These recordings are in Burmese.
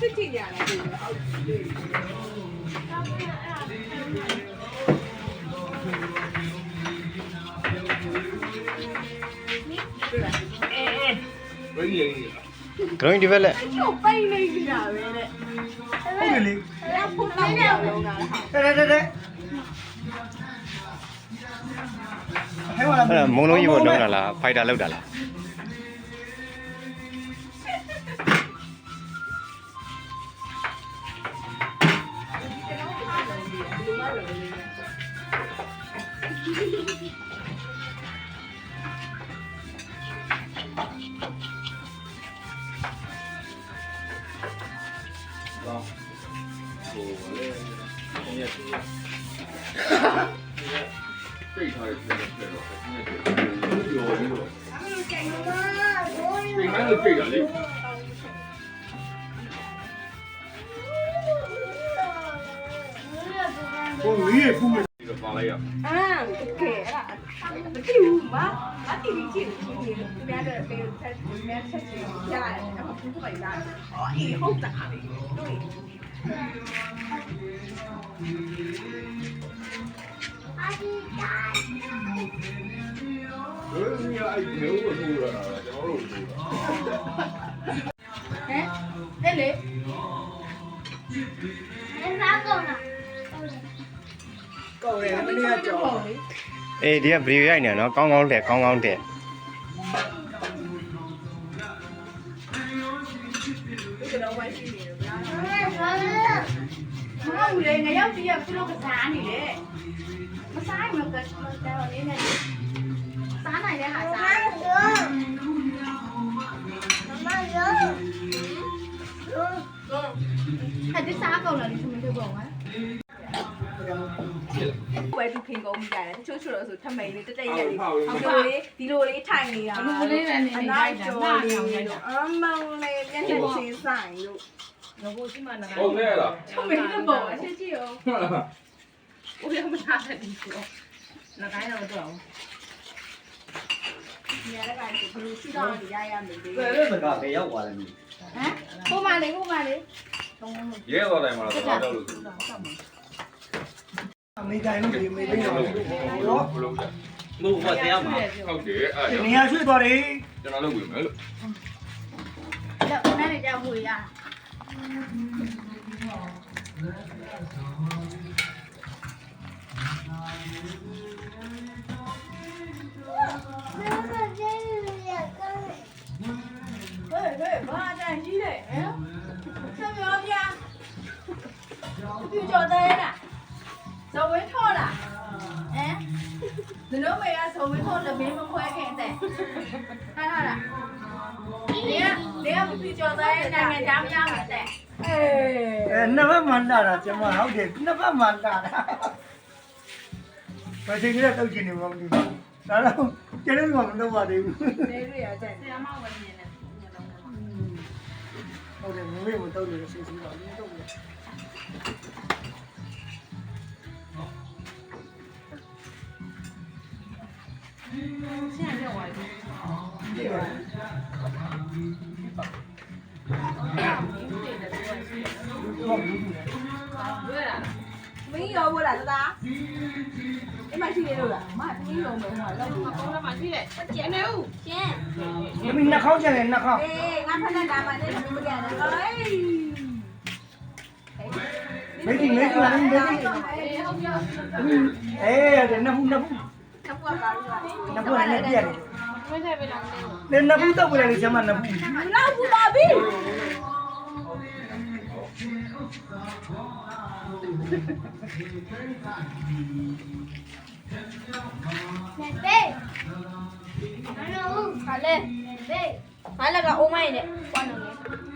စစ်ကြည့်ကြရတယ်ဒီအောက်တွေ့ဘယ်ကြီးလဲ growing develop ချို့ပိတ်နေကြတာပဲတဲ့ဟုတ်တယ်လေအဲ့ဒါဖုန်းတော့ရောက်လုံးတာလားတဲ့တဲ့တဲ့ဟဲ့ဝါအဲ့ဒါမုံလုံးကြီးပေါ်လုံးတာလား fighter လောက်တာလားဟိုလေညက်ညက် ပြေးထားတယ်ပြေးတယ်တော့ညက်တယ်ပြောပြီးတော့ပြေးမှန်းလို့ ကိုဝေးရဖူးမယ်ဒီတော့ပါလိုက်ရအာတကယ်အဲ့ဒါမကြည့်ဘူးမမတီးကြည့်ကြည့်ကြည့်သူများတဲ့ပေးဆက်များဆက်ကြည့်ရတယ်အဲ့မှာဖုန်းပိုက်တာအော်အေးဟုတ်တာလေတွေ့ဘယ်လိုများအဲ့ဒီလိုကိုထိုးရတာလဲကျွန်တော်တို့ထိုးတာဟမ်အဲ့လေကောက် တယ်မင်းကကြောက်အေးဒီက video ရိုက်နေနော်ကောင်းကောင်းတက်ကောင်းကောင်းတက်ဒီကတော့ဝိုင်းရှိနေတယ်ဗျာမဟုတ်ဘူးလေငရောက်တည်းကသူတို့ကစားနေတယ်မစားရင်မကတ်တော့နေနေစားနိုင်တဲ့ဟာစားဟာဒီစားကောင်းလာလို့သူမပြောပါဘူးဝယ်သူ ဖင်ကုန်မိကြတယ်တချို့ချို့တော့ဆိုထမိန်လေးတက်တက်ရက်လေးဒီလိုလေးဒီလိုလေးထိုင်နေတာလူလေးပဲနေနေလိုက်တာငါ့အောင်ရိုက်တာအမောင်လေးမျက်နှာချင်းဆိုင်လို့ငါကိုရှိမှငါဟုတ်လဲလားထမိန်တော့ပေါ့အချင်းချင်းရောဦးရမထားတဲ့ဒီကိုငါကိုင်းတော့တော့ညရက်ကဘလူးရှိတော့ရရမယ်လေဘယ်လိုကဘယ်ရောက်သွားလဲမင်းဟမ်ကိုမလေးကိုမလေးရဲတော်တိုင်း မှာတော့တော့လို့ဆိုအမေတိုင်းလို့ဒီမေသိတော့ဘတော့လို့လဲမဟုတ်ဘာတရားမှာဟုတ်တယ်အဲ့နေရာရွှေ့သွားတယ်ကျွန်တော်လုပ်ဝင်မယ်လို့လက်ဦးနဲ့ကြောက်ဖို့ရ ဇဝင်းထော်လားဟမ်ဒီလိုမေကဇဝင်းထော်လည်းမင်းမခွဲခင်တဲ့ဟာဟာလားဒီကဒီကပြကြော်တဲ့နိုင်ငံသားမရမှာတဲ့အေးအဲနှစ်ဘက်မှန်တာကျမဟုတ်တယ်နှစ်ဘက်မှန်တာဘယ်ချိန်ကတောက်ချင်နေမှမသိဘူးဒါတော့ကျန်တဲ့ကမလုပ်ပါသေးဘူးနေရရတဲ့ဆရာမဝင်နေတယ်ဟုတ်တယ်မမေမတောက်လို့စိတ်ဆိုးပါဘူးတော မင်းရောဘူးလားတသားအဲ့မရှိနေလို့လားမသမီးရောမယ်ဟိုလောက်လို့ကောင်းလာမှရှိတယ်ကျန်နေဦးရှင်းမင်းနှာခေါင်းကျန်တယ်နှာခေါင်းအေးငါဖက်နဲ့ဒါမှလည်းမကြတယ်အေးမေးဒီမေးဒီမေးဒီအေးဟုတ်ပြီအေးတဲ့နှစ်ဖူးနှစ်ဖူးနှစ်ခုပါလို့လားနှစ်ဖူးလည်းပြက်တယ် နေနဘူးတော့ပူလာလေကျမနဘူးလောက်ဘူးပါပြီနေဘေးအနော်ခါလေနေဘေးခါလေကအိုမိုင်းနဲ့ပွားနေတယ်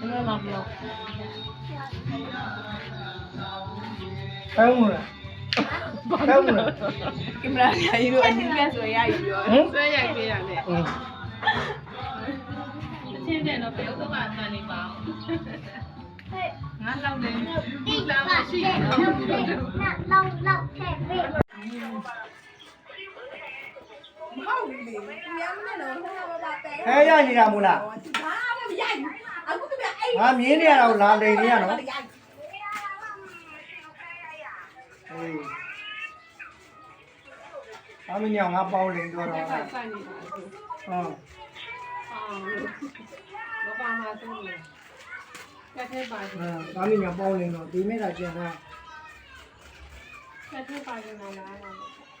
没有。 လည်းရောက်ပါ ငါပြောတယ်သူကလည်းလို့ဆရာပဲဟာတဲ့တောက်ကြည့်ငါလည်းငါလည်းဆရာပဲမလေးမလေးအေးဘာလဲရိုက်နေလဲပါပြီအုံမဲတောက်ကြည့်ပါ ပါထားခြင်းပဲ အကုန်ပြနေတယ်ဘယ်လိုမှပြော ကောင်းမလားကောင်းမလား ကင်မရာကြီးတို့အနီးကဆိုရရပြော ဟမ် ဆွဲရိုက်ပေးတာနဲ့ อืม အချင်းတဲ့တော့ဘယ်ဥစ္စာမှအမှန်နေပါ ဟဲ့ ငါလောက်တယ် ဒီကတဲ့လုံးတဲ့လုံးလုံးတဲ့ပြေး ဟုတ်လေသူများမနဲ့တော့ဟိုမှာပါပဲ ခဲရနေတာမို့လား ဘာမှမရိုက်ဘူး အခုကပြအဲ့ငါမြင်းနေရတော့လာလိန်နေရနော်ရိုက်အေးအမညောင်ငါပေါင်းလိန်တော့တော့ဆိုင်ဆိုင်နေတာဟုတ်အာမပါမှာသူ့လေကက်ထဲပါတအဲယ်အမညောင်ပေါင်းလိန်တော့ဒီမဲ့တာကျန်တာကက်ထဲပါနေလားလားရှင်လေးလောင်းမှာလားယူလေးလောင်းမှာလား